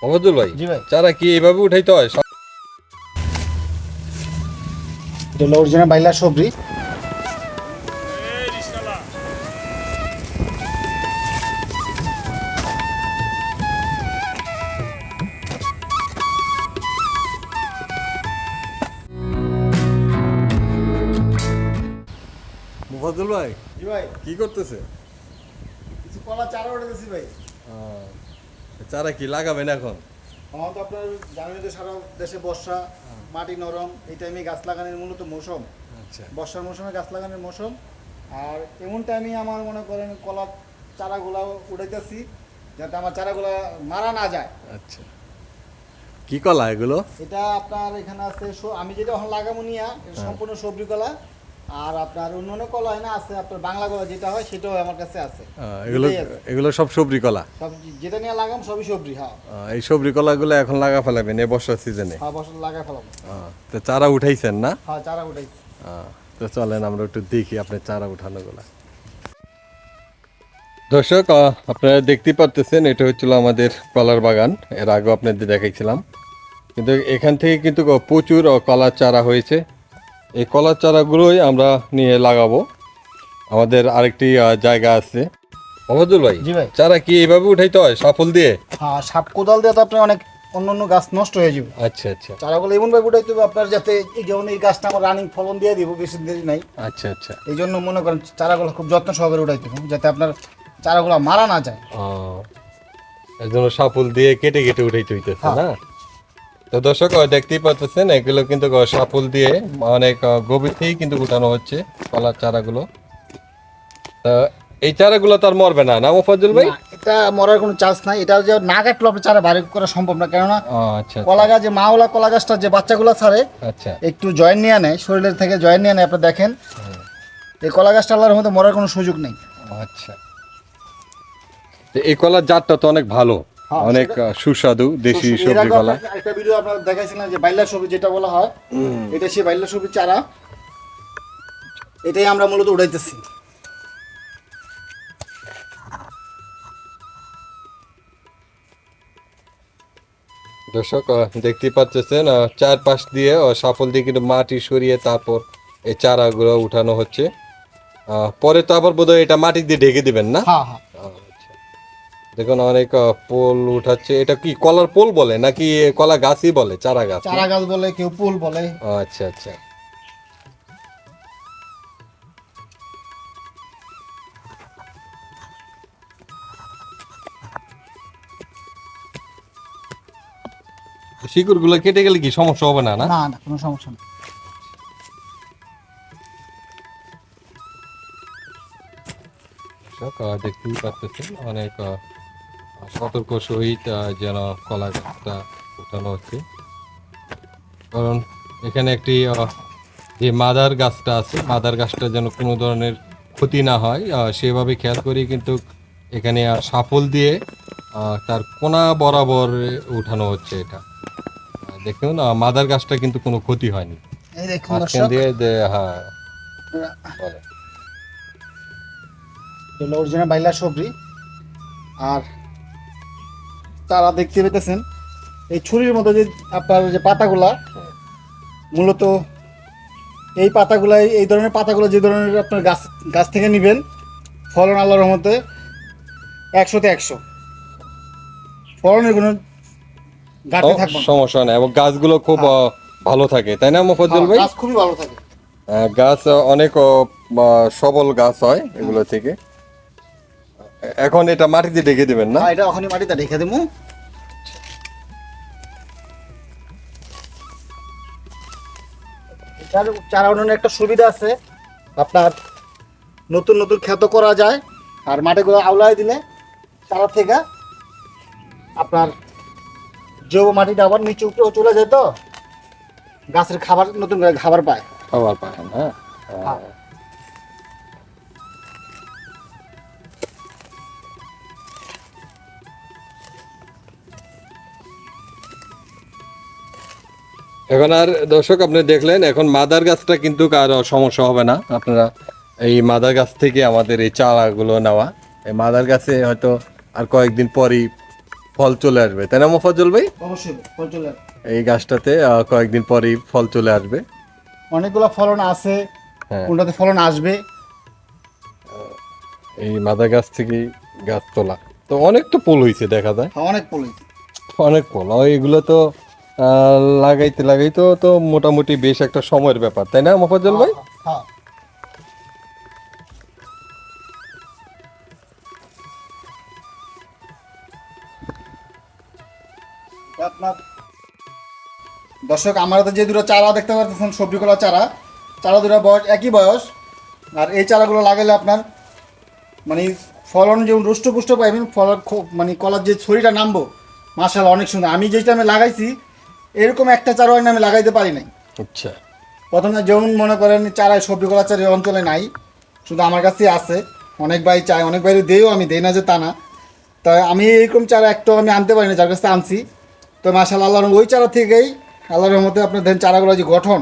মোহাম্মদুল ভাই জি ভাই। চারা কি এইভাবে উঠাইতে হয়? এটা হলো অরিজিনাল সবজি। ভাই জি ভাই। কি করতেছে? কিছু কলা চারা উঠে ভাই। চারা কি লাগাবেন এখন? আমার তো আপনার জানেন তো সারা দেশে বর্ষা মাটি নরম এই টাইমে গাছ লাগানোর মূলত মৌসুম। আচ্ছা। বর্ষার মৌসুমে গাছ লাগানোর মৌসুম। আর এমন টাইমে আমার মনে করেন কলার চারাগুলো উঠাইতেছি যাতে আমার চারাগুলো মারা না যায়। আচ্ছা। কি কলা এগুলো? এটা আপনার এখানে আছে আমি যেটা এখন লাগাবো নিয়া এটা সম্পূর্ণ সবজি কলা। আর আপনার অন্য অন্য কলা হয় না আছে আপনার বাংলা কলা যেটা হয় সেটাও আমার কাছে আছে। এগুলো এগুলো সব সবজি কলা? সব যেটা নিয়ে লাগাম সবই সবজি হ্যাঁ। এই সবজি কলাগুলো এখন লাগা ফেলাবেন এই বর্ষার সিজনে হ্যাঁ বছর লাগাই ফেলাবো। তো চারা উঠাইছেন না? হ্যাঁ চারা উঠাই আহ, তো চলেন আমরা একটু দেখি আপনার চারা উঠানোগুলা। দর্শক আপনারা দেখতেই পারতেছেন এটা হচ্ছিল আমাদের কলার বাগান। এর আগেও আপনাদের দেখাইছিলাম। কিন্তু এখান থেকে কিন্তু প্রচুর কলার চারা হয়েছে। এই কলার চারাগুলোই আমরা নিয়ে লাগাবো। আমাদের আরেকটি জায়গা আছে। মোহাম্মদুল ভাই জি ভাই। চারা কি এইভাবে উঠাইতে হয় সাফল দিয়ে? হ্যাঁ সাপ কোদাল দিয়ে তো আপনার অনেক অন্য অন্য গাছ নষ্ট হয়ে যাবে। আচ্ছা আচ্ছা। চারাগুলো এমন ভাবে উঠাইতে হবে আপনার যাতে এই যেমন এই গাছটা আমার রানিং ফলন দিয়ে দিব বেশি দেরি নাই। আচ্ছা আচ্ছা। এই জন্য মনে করেন চারাগুলো খুব যত্ন সহকারে উঠাইতে হবে যাতে আপনার চারাগুলো মারা না যায়। এর জন্য সাপুল দিয়ে কেটে কেটে উঠাইতে হইতেছে হ্যাঁ। না? তো দর্শক দেখতেই পাচ্ছেন এগুলো কিন্তু সাপুল দিয়ে অনেক গভীর থেকেই কিন্তু উঠানো হচ্ছে কলার চারাগুলো। তা এই চারাগুলো তো আর মরবে না না মোফাজ্জল ভাই? এটা মরার কোনো চান্স নাই। এটা যে না কাটলে আপনার চারা বাইরে করা সম্ভব না। কেননা আচ্ছা কলা গাছ যে মাওলা কলা গাছটা যে বাচ্চাগুলো ছাড়ে আচ্ছা। একটু জয়েন নিয়ে নেয় শরীরের থেকে জয়েন নিয়ে নেয় আপনি দেখেন। এই কলা গাছটা আল্লাহর মধ্যে মরার কোনো সুযোগ নেই। আচ্ছা। তো এই কলার জাতটা তো অনেক ভালো। অনেক সুস্বাদু দেশি সবজি কলা। একটা ভিডিও আপনার দেখাইছিলাম যে বাইলা সবজি যেটা বলা হয় এটা সেই বাইলা সবজি চারা এটাই আমরা মূলত উঠাইতেছি দর্শক আহ, দেখতেই পাচ্ছেন চারপাশ দিয়ে আহ, সাফল দিয়ে কিন্তু মাটি সরিয়ে তারপর এই চারাগুলো উঠানো হচ্ছে। আহ, পরে তো আবার বোধহয় এটা মাটি দিয়ে ঢেকে দিবেন না? হ্যাঁ হ্যাঁ। দেখুন অনেক পোল উঠাচ্ছে। এটা কি কলার পোল বলে নাকি কলা গাছই বলে চারা গাছ? চারা গাছ বলে কেউ পুল বলে। আচ্ছা আচ্ছা। শিকড়গুলো কেটে গেলে কি সমস্যা হবে না না? না না কোনো সমস্যা দর্শক, দেখতেই পাচ্ছেন অনেক সতর্ক সহিত যেন কলা গাছটা উঠানো হচ্ছে। কারণ এখানে একটি যে মাদার গাছটা আছে মাদার গাছটা যেন কোনো ধরনের ক্ষতি না হয় সেভাবে খেয়াল করি কিন্তু এখানে সাফল দিয়ে তার কোনা বরাবর উঠানো হচ্ছে এটা। দেখুন মাদার গাছটা কিন্তু কোনো ক্ষতি হয়নি। দিয়ে হ্যাঁ। অরিজিনাল বাইলা সবজি। আর তারা দেখতে পেতেছেন এই ছুরির মতো যে আপনার যে পাতাগুলা মূলত এই পাতাগুলাই এই ধরনের পাতাগুলো যে ধরনের আপনার গাছ গাছ থেকে নেবেন ফলন আল্লাহর রহমতে একশোতে একশো। ফলনের কোনো ঘাটতি থাকবে। সমস্যা নেই এবং গাছগুলো খুব ভালো থাকে তাই না মোফাজ্জল ভাই? গাছ খুবই ভালো থাকে। গাছ অনেক সবল গাছ হয় এগুলো থেকে। এখন এটা মাটিতে ঢেকে দিবেন না? হ্যাঁ, এটা ওখানে মাটিতে রেখে দেবো। চারা উন্নয়নের একটা সুবিধা আছে। আপনার নতুন নতুন ক্ষেত করা যায় আর মাটিগুলো আওলায় দিলে চারা থেকে আপনার জৈব মাটিটা আবার নিচে উপরে চলে যায় তো। গাছের খাবার নতুন খাবার পায়। খাবার পাবেন হ্যাঁ। এখন আর দর্শক আপনি দেখলেন এখন মাদার গাছটা কিন্তু আর সমস্যা হবে না। আপনারা এই মাদার গাছ থেকে আমাদের এই চারাগুলো নেওয়া। এই মাদার গাছে হয়তো আর কয়েকদিন পরই ফল চলে আসবে। তাই না মোফাজ্জল ভাই? অবশ্যই ফল চলে আসবে। এই গাছটাতে আহ, কয়েকদিন পরেই ফল চলে আসবে। অনেকগুলো ফলন আছে হ্যাঁ। কোনটাতে ফলন আসবে? এই মাদার গাছ থেকেই গাছ তোলা। তো অনেক তো পোল হয়েছে দেখা যায়। হ্যাঁ, অনেক ফল অনেক পোল। আর এগুলো তো লাগাইতে লাগাইতে তো মোটামুটি বেশ একটা সময়ের ব্যাপার, তাই না মোফাজ্জল ভাই? হ্যাঁ আপনার দর্শক, আমরা তো যে দুটো চারা দেখতে পাচ্ছেন সবজি কলা চারা চারা দুটো বয়স একই বয়স, আর এই চারাগুলো লাগালে আপনার মানে ফলন যেমন রুষ্টপুষ্ট পাইবেন খুব মানে কলার যে ছড়িটা নামবো মার্শাল অনেক সুন্দর। আমি যেটা আমি লাগাইছি এরকম একটা চারা হয়নি আমি লাগাইতে পারি নাই। আচ্ছা। প্রথমে যেমন মনে করেন চারায় সবজি কলা চারা অঞ্চলে নাই শুধু আমার কাছে আছে অনেক ভাই চাই অনেক বাইরে দেও আমি দেই না যে তা না। তাই আমি এরকম চারা একটাও আমি আনতে পারি না যার কাছে আনছি। তো মাসাল আল্লাহর ওই চারা থেকেই আল্লাহর রহমতে আপনার দেন চারাগুলো যে গঠন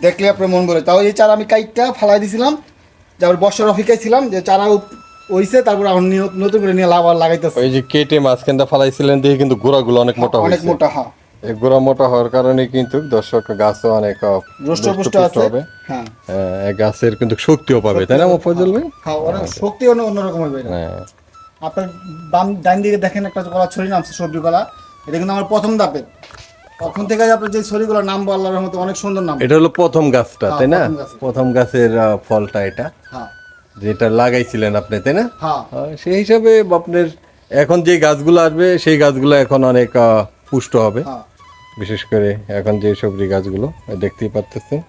দেখলে আপনার মন বলে তাও এই চারা আমি কাইটটা ফালাই দিছিলাম যার বর্ষার অফিকায় ছিলাম যে চারা হইছে তারপর নিয়ে- নতুন করে নিয়ে আবার লাগাইতেছে। ওই যে কেটে মাঝখানটা ফালাইছিলেন দেখে কিন্তু গোড়াগুলো অনেক মোটা অনেক মোটা হ্যাঁ। এই গোড়া মোটা হওয়ার কারণে কিন্তু দর্শক গাছও অনেক রুষ্টপুষ্ট হবে। হ্যাঁ। গাছের কিন্তু শক্তিও পাবে তাই না মোফাজ্জল ভাই? হ্যাঁ শক্তি অন্যরকম হবে। হ্যাঁ। আপনার বাম ডান দিকে দেখেন একটা কলা ছড়ি নামছে সবজি কলা এটা কিন্তু আমার প্রথম তখন থেকে আপনার যে ছড়িগুলোর নাম আল্লাহর মতো অনেক সুন্দর নাম এটা হলো প্রথম গাছটা তাই না? প্রথম গাছের ফলটা এটা। যেটা লাগাইছিলেন আপনি তাই না? সেই হিসাবে আপনার এখন যে গাছগুলো আসবে সেই গাছগুলো এখন অনেক পুষ্ট হবে। বিশেষ করে এখন যে সবজি গাছগুলো দেখতেই পাচ্ছেন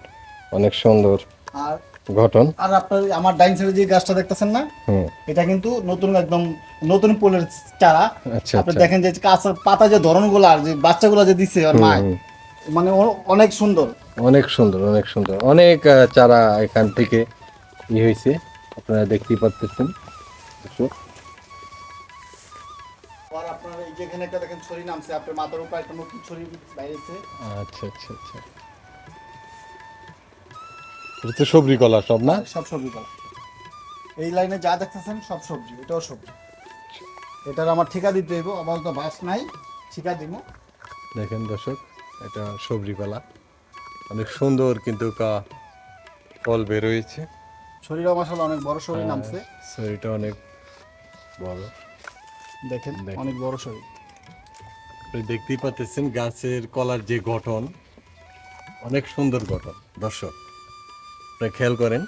অনেক সুন্দর আর গঠন। আর আপনার আমার ডাইন সাইডে যে গাছটা দেখতেছেন না এটা কিন্তু নতুন একদম নতুন পোলের চারা। আচ্ছা আপনি আচ্ছা। দেখেন যে কাঁচা পাতা যে ধরনগুলো আর যে বাচ্চাগুলো যে দিচ্ছে আর হুম। মানে অনেক সুন্দর। অনেক সুন্দর অনেক সুন্দর। অনেক চারা এখান থেকে ই হয়েছে আপনারা দেখতেই পাচ্ছেন যেখানে একটা দেখেন ছড়ি নামছে আপনার মাথার উপর একটা নতুন ছড়ি বাইরেছে। আচ্ছা আচ্ছা আচ্ছা। এটা তো সবজি কলা সব না? সব সবজি কলা। এই লাইনে যা দেখতেছেন সব সবজি এটাও সবজি। এটার আমার ঠিকা দিতে হইব আপাতত বাস নাই ঠিকা দিব দেখেন দর্শক এটা সবজি কলা। অনেক সুন্দর কিন্তু কা- ফল বের হয়েছে। শরীরও মশলা অনেক বড় শরীর হ্যাঁ। নামছে। শরীরটা অনেক বড়। দেখেন। অনেক বড় শরীর। আপনি দেখতেই পাচ্ছেন গাছের কলার যে গঠন অনেক সুন্দর গঠন। দর্শক আপনি খেয়াল করেন।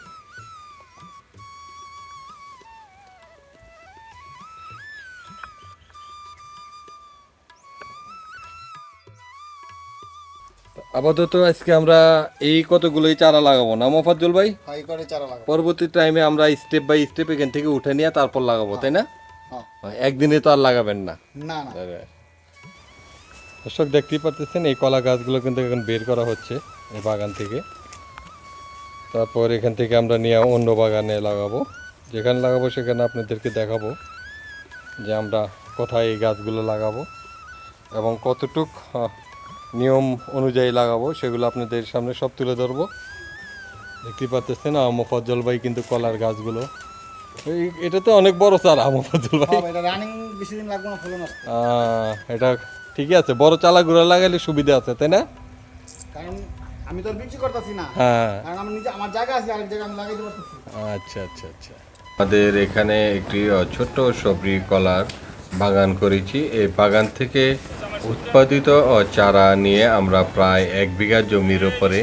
আপাতত আজকে আমরা এই কতগুলোই চারা লাগাবো না মোফাজ্জল ভাই? হাই করে চারা লাগা পরবর্তী টাইমে আমরা স্টেপ বাই স্টেপ এখান থেকে উঠে নিয়ে তারপর লাগাবো তাই না? হ্যাঁ একদিনে তো আর লাগাবেন না। না না। দর্শক দেখতেই পাচ্ছেন এই কলা গাছগুলো কিন্তু এখন বের করা হচ্ছে এই বাগান থেকে। তারপর এখান থেকে আমরা নিয়ে অন্য বাগানে লাগাবো। যেখানে লাগাবো সেখানে আপনাদেরকে দেখাবো যে আমরা কোথায় এই গাছগুলো লাগাবো এবং কতটুক নিয়ম অনুযায়ী লাগাবো সেগুলো আপনাদের সামনে সব তুলে ধরবো। দেখতেই পাচ্ছেন মোফাজ্জল ভাই কিন্তু কলার গাছগুলো এটা তো অনেক বড় চারা মোফাজ্জল ভাই। এটা রানিং বেশি দিন লাগবে না ফলন আসতে এটা ঠিকই আছে বড় চালা গুঁড়া লাগালে সুবিধা আছে তাই না? কারণ আমি তো বিক্রি করতেছি না। হ্যাঁ। কারণ আমি নিজে আমার জায়গা আছে আরেক জায়গায় আমি লাগাইতে পারতেছি। আচ্ছা আচ্ছা আচ্ছা। আমাদের এখানে একটি ছোট্ট সবজি কলার বাগান করেছি। এই বাগান থেকে উৎপাদিত চারা নিয়ে আমরা প্রায় এক বিঘা জমির উপরে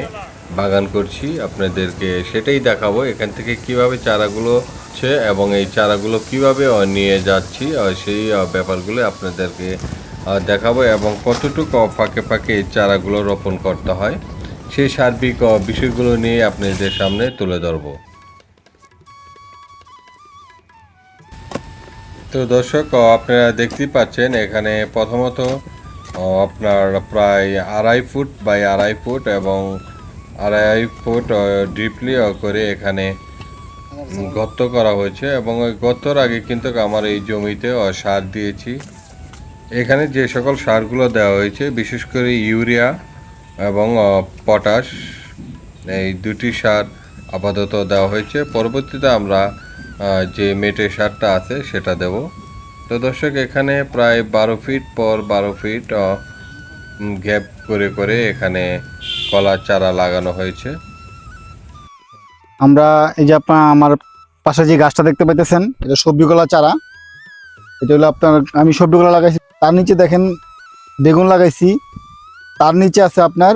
বাগান করছি। আপনাদেরকে সেটাই দেখাবো এখান থেকে কীভাবে চারাগুলো হচ্ছে এবং এই চারাগুলো কীভাবে নিয়ে যাচ্ছি সেই ব্যাপারগুলো আপনাদেরকে দেখাবো এবং কতটুকু ফাঁকে ফাঁকে এই চারাগুলো রোপণ করতে হয়, সেই সার্বিক বিষয়গুলো নিয়ে আপনাদের সামনে তুলে ধরবো। তো দর্শক আপনারা দেখতেই পাচ্ছেন, এখানে প্রথমত আপনার প্রায় আড়াই ফুট বাই আড়াই ফুট এবং আড়াই ফুট ডিপলি করে এখানে গর্ত করা হয়েছে এবং ওই গর্তর আগে কিন্তু আমার এই জমিতে সার দিয়েছি। এখানে যে সকল সারগুলো দেওয়া হয়েছে, বিশেষ করে ইউরিয়া এবং পটাশ, এই দুটি সার আপাতত দেওয়া হয়েছে। পরবর্তীতে আমরা যে মেটে সারটা আছে, সেটা দেব। তো দর্শক, এখানে প্রায় বারো ফিট পর বারো ফিট গ্যাপ করে করে এখানে কলা চারা লাগানো হয়েছে। আমরা এই যে আপনার আমার পাশে যে গাছটা দেখতে পাইতেছেন এটা সবজি কলা চারা। এটা হলো আপনার আমি সবজি কলা লাগাইছি তার নিচে দেখেন বেগুন লাগাইছি। তার নিচে আছে আপনার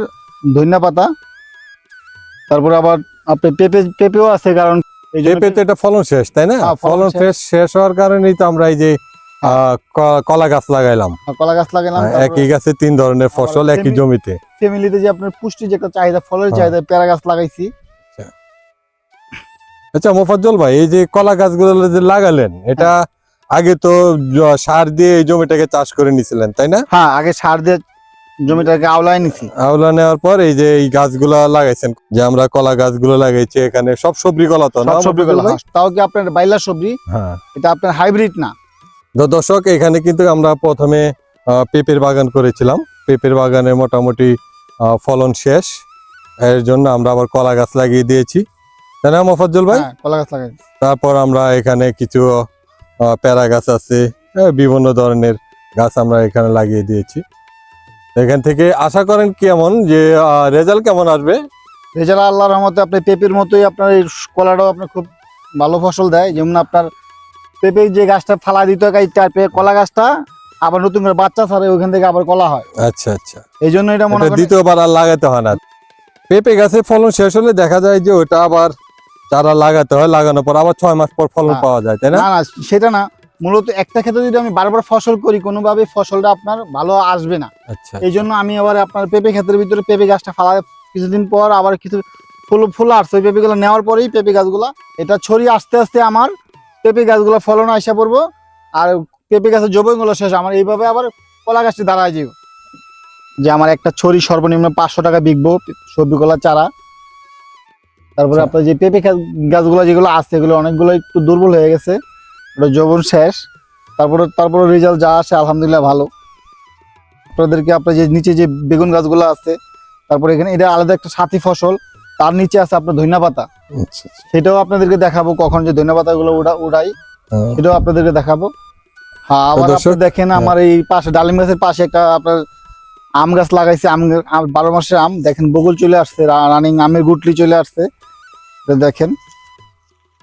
ধনিয়া পাতা। তারপরে আবার আপনার পেঁপে পেঁপেও আছে কারণ পেঁপেতে এটা ফলন শেষ তাই না? হ্যাঁ, ফলন শেষ। শেষ হওয়ার কারণেই তো আমরা এই যে কলা গাছ লাগাইলাম। কলা গাছ লাগালাম একই গাছে তিন ধরনের ফসল একই জমিতে। ফ্যামিলিতে যে আপনার পুষ্টি যে একটা চাহিদা ফলের হ্যাঁ। চাহিদা পেয়ারা গাছ লাগাইছি। আচ্ছা মোফাজ্জল ভাই এই যে কলা গাছগুলো যে লাগালেন এটা আগে তো সার দিয়ে এই জমিটাকে চাষ করে নিছিলেন তাই না? হ্যাঁ আগে সার দিয়ে জমিটাকে আওলায় নিছি। আওলা নেওয়ার পর এই যে এই গাছগুলো লাগাইছেন যে আমরা কলা গাছগুলো লাগাইছি এখানে সব সবজি কলা তো না সব সবজি কলা তাও কি আপনার বাইলা সবজি? হ্যাঁ। এটা আপনার হাইব্রিড না? তো দর্শক এখানে কিন্তু আমরা প্রথমে পেঁপের বাগান করেছিলাম। পেঁপের বাগানে মোটামুটি আহ, ফলন শেষ। এর জন্য আমরা আবার কলা গাছ লাগিয়ে দিয়েছি। তাই না মোফাজ্জল ভাই? হ্যাঁ কলা গাছ লাগাইছি তারপর আমরা এখানে কিছু প্যারা গাছ আছে বিভিন্ন ধরনের গাছ আমরা এখানে লাগিয়ে দিয়েছি। এখান থেকে আশা করেন কেমন যে রেজাল্ট কেমন আসবে? রেজাল্ট আল্লাহর রহমতে আপনি পেঁপের মতোই আপনার এই কলাটাও আপনার খুব ভালো ফসল দেয়। যেমন আপনার পেঁপে যে গাছটা ফালা দিতে হয় কলা গাছটা আবার নতুন করে বাচ্চা ছাড়ে ওইখান থেকে আবার কলা হয়। আচ্ছা আচ্ছা। এই জন্য এটা মনে দ্বিতীয়বার আর লাগাতে হয় না। পেঁপে গাছে ফলন শেষ হলে দেখা যায় যে ওটা আবার চারা লাগাতে হয় লাগানোর পর আবার ছয় মাস পর ফলন হ্যাঁ। পাওয়া যায় তাই না? সেটা না। মূলত একটা ক্ষেত্রে যদি আমি বারবার ফসল করি কোনোভাবে ফসলটা আপনার ভালো আসবে না। আচ্ছা। এই জন্য আমি আবার আপনার পেঁপে ক্ষেত্রের ভিতরে পেঁপে গাছটা ফালা কিছুদিন পর আবার কিছু ফুল ফুল আসছে। ওই পেঁপেগুলো নেওয়ার পরেই পেঁপে গাছগুলো এটা ছড়িয়ে আস্তে আস্তে আমার পেঁপে গাছগুলো ফলন আসা পড়ব। আর পেঁপে গাছের জবনগুলো শেষ আমার এইভাবে আবার কলা গাছটি দাঁড়ায় যে আমার একটা ছড়ি সর্বনিম্ন পাঁচশো টাকা বিকবো সবজি কলা চারা। তারপরে আচ্ছা। আপনার যে পেঁপে গাছ- গাছগুলো যেগুলো আছে এগুলো অনেকগুলো একটু দুর্বল হয়ে গেছে। ওটা জবন শেষ। তারপরে তারপরে রেজাল্ট যা আসে আলহামদুলিল্লাহ ভালো। আপনাদেরকে আপনার যে নিচে যে বেগুন গাছগুলো আছে তারপরে এখানে এটা আলাদা একটা সাথী ফসল। তার নিচে আছে আপনার ধনিয়া পাতা। আচ্ছা, আচ্ছা। সেটাও আপনাদেরকে দেখাবো কখন যে ধনিয়া পাতাগুলো উড়া উড়াই। হ্যাঁ। সেটাও আপনাদেরকে দেখাবো। হ্যাঁ আবার দর্শক, আপনি দেখেন হ্যাঁ। আমার এই পাশে ডালিম গাছের পাশে একটা আপনার আম গাছ লাগাইছে আম- বারো মাসের আম। দেখেন বগুল চলে আসছে রানিং আমের গুটলি চলে আসছে। এটা দেখেন।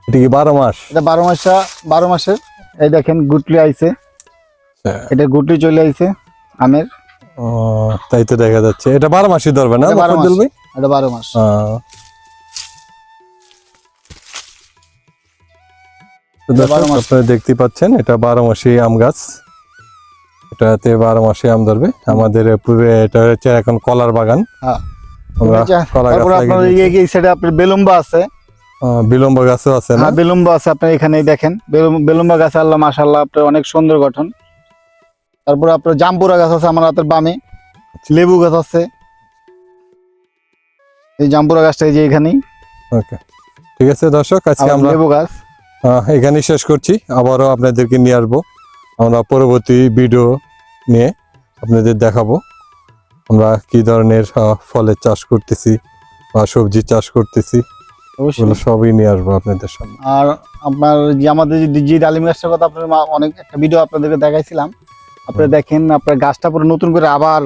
এটা কি বারো মাস? এটা বারো মাসা বারো মাসের। এই দেখেন গুটলি আইছে। আচ্ছা। এটা গুটলি চলে আইছে আমের। ও, তাই তো দেখা যাচ্ছে। এটা বারো মাসই ধরবে না বারো মাস। এটা বারো মাস। আপনারা দেখতে পাচ্ছেন এটা বারো মাসি আম গাছ। এটাতে বারো মাসে আম ধরবে। আমাদের পূর্বে এটা হচ্ছে এখন কলার বাগান। হ্যাঁ। তারপরে আপনার এই সাইডে আপনার বেলুম্বা আছে। বিলম্ব গাছও আছে না? হ্যাঁ বেলুম্বা আছে আপনার এখানেই দেখেন। বেলুম- বেলুম্বা গাছ আল্লাহ আপনার অনেক সুন্দর গঠন। তারপরে আপনার জাম্বুরা গাছ আছে আমার হাতের বামে। লেবু গাছ আছে। এই জাম্বুরা গাছটা এই যে এখানেই। ওকে। ঠিক আছে দর্শক আজকে আমরা লেবু গাছ। এখানেই শেষ করছি। আবারও আপনাদেরকে নিয়ে আসব। আমরা পরবর্তী ভিডিও নিয়ে আপনাদের দেখাবো। আমরা কি ধরনের ফলের চাষ করতেছি বা সবজি চাষ করতেছি সবই নিয়ে আসব আপনাদের সামনে। আর আপনার যে আমাদের যে- ডালিম গাছটার কথা আপনার মা- অনেক একটা ভিডিও আপনাদেরকে দেখাইছিলাম। আপনারা দেখেন আপনার গাছটা পুরো নতুন করে আবার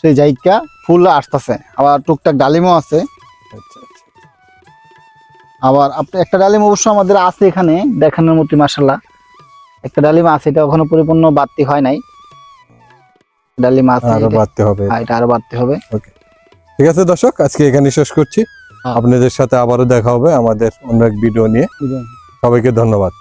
সেই জায়গা ফুল আসতেছে। আবার টুকটাক ডালিমও আছে। আচ্ছা, আচ্ছা। আবার আপনি একটা ডালিম অবশ্য আমাদের আছে এখানে দেখানোর মতো মাসাল্লাহ একটা ডালিম আছে এটা এখনও পরিপূর্ণ বাড়তি হয় নাই। ডালিম আছে আরও বাড়তে হবে। হ্যাঁ, এটা আরও বাড়তে হবে। ঠিক আছে দর্শক আজকে এখানে শেষ করছি। হ্যাঁ। আপনাদের সাথে আবারও দেখা হবে আমাদের অন্য এক ভিডিও নিয়ে। সবাইকে ধন্যবাদ।